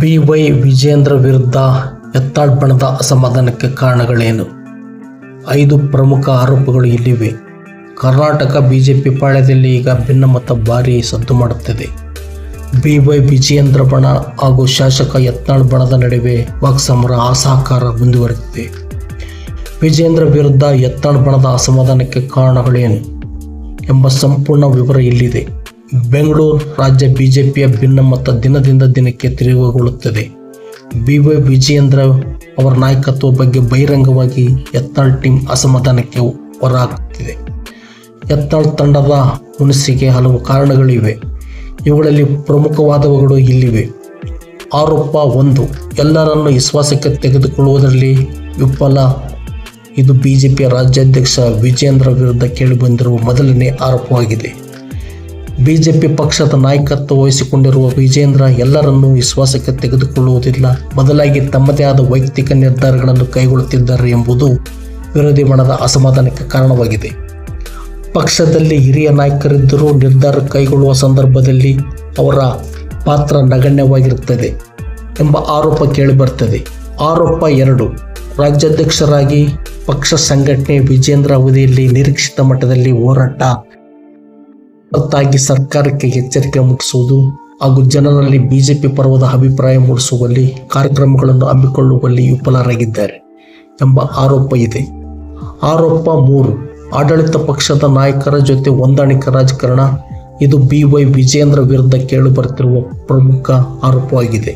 B Y Vijendra ವಿರುದ್ಧ ಎತ್ತಾಳ್ ಬಣದ ಅಸಮಾಧಾನಕ್ಕೆ ಕಾರಣಗಳೇನು? ಐದು ಪ್ರಮುಖ ಆರೋಪಗಳು ಇಲ್ಲಿವೆ. ಕರ್ನಾಟಕ ಬಿಜೆಪಿ ಪಾಳ್ಯದಲ್ಲಿ ಈಗ ಭಿನ್ನಮತ ಭಾರಿ ಸದ್ದು ಮಾಡುತ್ತಿದೆ. ಬಿವೈ ವೈ ವಿಜಯೇಂದ್ರ ಬಣ ಹಾಗೂ ಶಾಸಕ ಯತ್ನಾಳ್ ಬಣದ ನಡುವೆ ವಾಕ್ಸಮರ ಅಸಹಕಾರ ಮುಂದುವರೆದಿದೆ. ವಿಜೇಂದ್ರ ವಿರುದ್ಧ ಯತ್ನಾಳ್ ಬಣದ ಅಸಮಾಧಾನಕ್ಕೆ ಕಾರಣಗಳೇನು? ಎಂಬ ಸಂಪೂರ್ಣ ವಿವರ ಇಲ್ಲಿದೆ. ಬೆಂಗಳೂರು ರಾಜ್ಯ ಬಿಜೆಪಿಯ ಭಿನ್ನಮತ ದಿನದಿಂದ ದಿನಕ್ಕೆ ತಿರುವುಗೊಳ್ಳುತ್ತದೆ. ಬಿ ವೈ ವಿಜಯೇಂದ್ರ ಅವರ ನಾಯಕತ್ವ ಬಗ್ಗೆ ಬಹಿರಂಗವಾಗಿ ಯತ್ನಾಳ್ ಟೀಮ್ ಅಸಮಾಧಾನಕ್ಕೆ ಹೊರಹಾಕುತ್ತಿದೆ ಯತ್ನಾಳ್ ತಂಡದ ಮುನಿಸಿಗೆ ಹಲವು ಕಾರಣಗಳಿವೆ. ಇವುಗಳಲ್ಲಿ ಪ್ರಮುಖವಾದವುಗಳು ಇಲ್ಲಿವೆ. ಆರೋಪ ಒಂದು, ಎಲ್ಲರನ್ನು ವಿಶ್ವಾಸಕ್ಕೆ ತೆಗೆದುಕೊಳ್ಳುವುದರಲ್ಲಿ ವಿಫಲ. ಇದು ಬಿಜೆಪಿಯ ರಾಜ್ಯಾಧ್ಯಕ್ಷ ವಿಜೇಂದ್ರ ವಿರುದ್ಧ ಕೇಳಿಬಂದಿರುವ ಮೊದಲನೇ ಆರೋಪವಾಗಿದೆ. ಬಿಜೆಪಿ ಪಕ್ಷದ ನಾಯಕತ್ವ ವಹಿಸಿಕೊಂಡಿರುವ ವಿಜೇಂದ್ರ ಎಲ್ಲರನ್ನೂ ವಿಶ್ವಾಸಕ್ಕೆ ತೆಗೆದುಕೊಳ್ಳುವುದಿಲ್ಲ. ಬದಲಾಗಿ ತಮ್ಮದೇ ಆದ ವೈಯಕ್ತಿಕ ನಿರ್ಧಾರಗಳನ್ನು ಕೈಗೊಳ್ಳುತ್ತಿದ್ದಾರೆ ಎಂಬುದು ವಿರೋಧಿ ಬಣದ ಅಸಮಾಧಾನಕ್ಕೆ ಕಾರಣವಾಗಿದೆ. ಪಕ್ಷದಲ್ಲಿ ಹಿರಿಯ ನಾಯಕರಿದ್ದರೂ ನಿರ್ಧಾರ ಕೈಗೊಳ್ಳುವ ಸಂದರ್ಭದಲ್ಲಿ ಅವರ ಪಾತ್ರ ನಗಣ್ಯವಾಗಿರುತ್ತದೆ ಎಂಬ ಆರೋಪ ಕೇಳಿಬರ್ತದೆ ಆರೋಪ ಎರಡು. ರಾಜ್ಯಾಧ್ಯಕ್ಷರಾಗಿ ಪಕ್ಷ ಸಂಘಟನೆ ವಿಜೇಂದ್ರ ಅವಧಿಯಲ್ಲಿ ನಿರೀಕ್ಷಿತ ಮಟ್ಟದಲ್ಲಿ ಹೋರಾಟ ಹೊರತಾಗಿ ಸರ್ಕಾರಕ್ಕೆ ಎಚ್ಚರಿಕೆ ಮುಟ್ಟಿಸುವುದು ಹಾಗೂ ಜನರಲ್ಲಿ ಬಿಜೆಪಿ ಪರ್ವದ ಅಭಿಪ್ರಾಯ ಮೂಡಿಸುವಲ್ಲಿ, ಕಾರ್ಯಕ್ರಮಗಳನ್ನು ಹಮ್ಮಿಕೊಳ್ಳುವಲ್ಲಿ ವಿಫಲರಾಗಿದ್ದಾರೆ ಎಂಬ ಆರೋಪ ಇದೆ. ಆರೋಪ ಮೂರು, ಆಡಳಿತ ಪಕ್ಷದ ನಾಯಕರ ಜೊತೆ ಹೊಂದಾಣಿಕೆ ರಾಜಕಾರಣ. ಇದು ಬಿ ವೈ ವಿಜೇಂದ್ರ ವಿರುದ್ಧ ಕೇಳಿಬರುತ್ತಿರುವ ಪ್ರಮುಖ ಆರೋಪವಾಗಿದೆ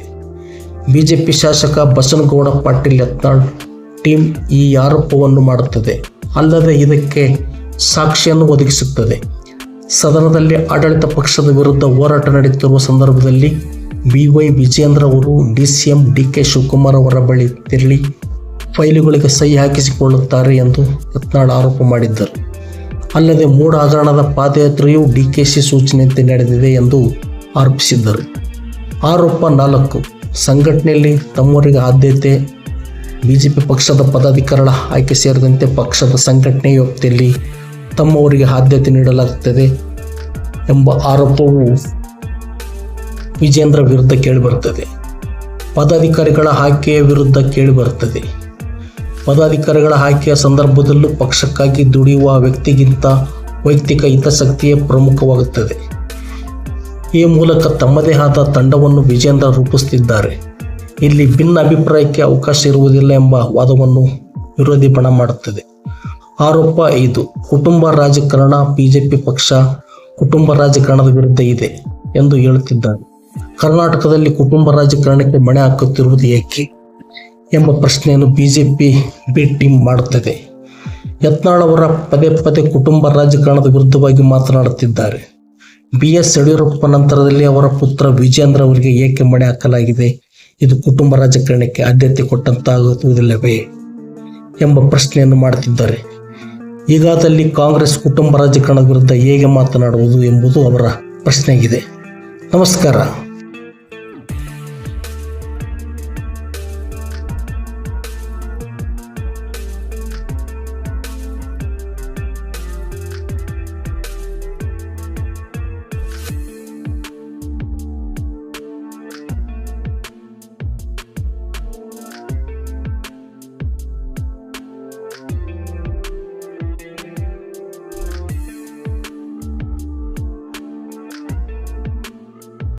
ಬಿಜೆಪಿ ಶಾಸಕ ಬಸನಗೌಡ ಪಾಟೀಲ್ ಯತ್ನಾಳ್ ಟೀಮ್ ಈ ಆರೋಪವನ್ನು ಮಾಡುತ್ತದೆ. ಅಲ್ಲದೆ ಇದಕ್ಕೆ ಸಾಕ್ಷಿಯನ್ನು ಒದಗಿಸುತ್ತದೆ. ಸದನದಲ್ಲಿ ಆಡಳಿತ ಪಕ್ಷದ ವಿರುದ್ಧ ಹೋರಾಟ ನಡೆಯುತ್ತಿರುವ ಸಂದರ್ಭದಲ್ಲಿ ಬಿ ವೈ ವಿಜೇಂದ್ರ ಅವರು D C M D Shivakumar ಅವರ ಬಳಿ ತೆರಳಿ ಫೈಲುಗಳಿಗೆ ಸಹಿ ಹಾಕಿಸಿಕೊಳ್ಳುತ್ತಾರೆ ಎಂದು ಯತ್ನಾಳ್ ಆರೋಪ ಮಾಡಿದ್ದರು. ಅಲ್ಲದೆ ಮೂಡ ಹಗರಣದ ಪಾದಯಾತ್ರೆಯು ಡಿ ಕೆ ಸೂಚನೆಯಂತೆ ನಡೆದಿದೆ ಎಂದು ಆರೋಪಿಸಿದ್ದರು. ಆರೋಪ ನಾಲ್ಕು. ಸಂಘಟನೆಯಲ್ಲಿ ತಮ್ಮವರಿಗೆ ಆದ್ಯತೆ, ಬಿಜೆಪಿ ಪಕ್ಷದ ಪದಾಧಿಕಾರಿಗಳ ಆಯ್ಕೆ ಸೇರಿದಂತೆ ಪಕ್ಷದ ಸಂಘಟನೆ ವ್ಯಾಪ್ತಿಯಲ್ಲಿ ತಮ್ಮವರಿಗೆ ಆದ್ಯತೆ ನೀಡಲಾಗುತ್ತದೆ ಎಂಬ ಆರೋಪವು ವಿಜೇಂದ್ರ ವಿರುದ್ಧ ಕೇಳಿಬರುತ್ತದೆ. ಪದಾಧಿಕಾರಿಗಳ ಆಯ್ಕೆಯ ವಿರುದ್ಧ ಕೇಳಿಬರುತ್ತದೆ. ಪದಾಧಿಕಾರಿಗಳ ಆಯ್ಕೆಯ ಸಂದರ್ಭದಲ್ಲೂ ಪಕ್ಷಕ್ಕಾಗಿ ದುಡಿಯುವ ವ್ಯಕ್ತಿಗಿಂತ ವೈಯಕ್ತಿಕ ಹಿತಾಸಕ್ತಿಯೇ ಪ್ರಮುಖವಾಗುತ್ತದೆ. ಈ ಮೂಲಕ ತಮ್ಮದೇ ಆದ ತಂಡವನ್ನು ವಿಜೇಂದ್ರ ರೂಪಿಸುತ್ತಿದ್ದಾರೆ. ಇಲ್ಲಿ ಭಿನ್ನ ಅಭಿಪ್ರಾಯಕ್ಕೆ ಅವಕಾಶ ಇರುವುದಿಲ್ಲ ಎಂಬ ವಾದವನ್ನು ವಿರೋಧಿ ಬಣ ಮಾಡುತ್ತದೆ. ಆರೋಪ ಐದು. ಕುಟುಂಬ ರಾಜಕಾರಣ ಬಿಜೆಪಿ ಪಕ್ಷ ಕುಟುಂಬ ರಾಜಕಾರಣದ ವಿರುದ್ಧ ಇದೆ ಎಂದು ಹೇಳುತ್ತಿದ್ದಾರೆ. ಕರ್ನಾಟಕದಲ್ಲಿ ಕುಟುಂಬ ರಾಜಕಾರಣಕ್ಕೆ ಮಣೆ ಹಾಕುತ್ತಿರುವುದು ಏಕೆ ಎಂಬ ಪ್ರಶ್ನೆಯನ್ನು ಬಿಜೆಪಿ ಬಿ ಟೀಮ್ ಮಾಡುತ್ತದೆ. ಯತ್ನಾಳ್ ಅವರ ಪದೇ ಪದೇ ಕುಟುಂಬ ರಾಜಕಾರಣದ ವಿರುದ್ಧವಾಗಿ ಮಾತನಾಡುತ್ತಿದ್ದಾರೆ. ಬಿ ಎಸ್ ಯಡಿಯೂರಪ್ಪ ನಂತರದಲ್ಲಿ ಅವರ ಪುತ್ರ ವಿಜೇಂದ್ರ ಅವರಿಗೆ ಏಕೆ ಮಣೆ ಹಾಕಲಾಗಿದೆ? ಇದು ಕುಟುಂಬ ರಾಜಕಾರಣಕ್ಕೆ ಆದ್ಯತೆ ಕೊಟ್ಟಂತಾಗುವುದಿಲ್ಲವೇ ಎಂಬ ಪ್ರಶ್ನೆಯನ್ನು ಮಾಡುತ್ತಿದ್ದಾರೆ. ಈಗಾದಲ್ಲಿ ಕಾಂಗ್ರೆಸ್ ಕುಟುಂಬ ರಾಜಕಾರಣದ ವಿರುದ್ಧ ಹೇಗೆ ಮಾತನಾಡುವುದು ಎಂಬುದು ಅವರ ಪ್ರಶ್ನೆಯಾಗಿದೆ. ನಮಸ್ಕಾರ.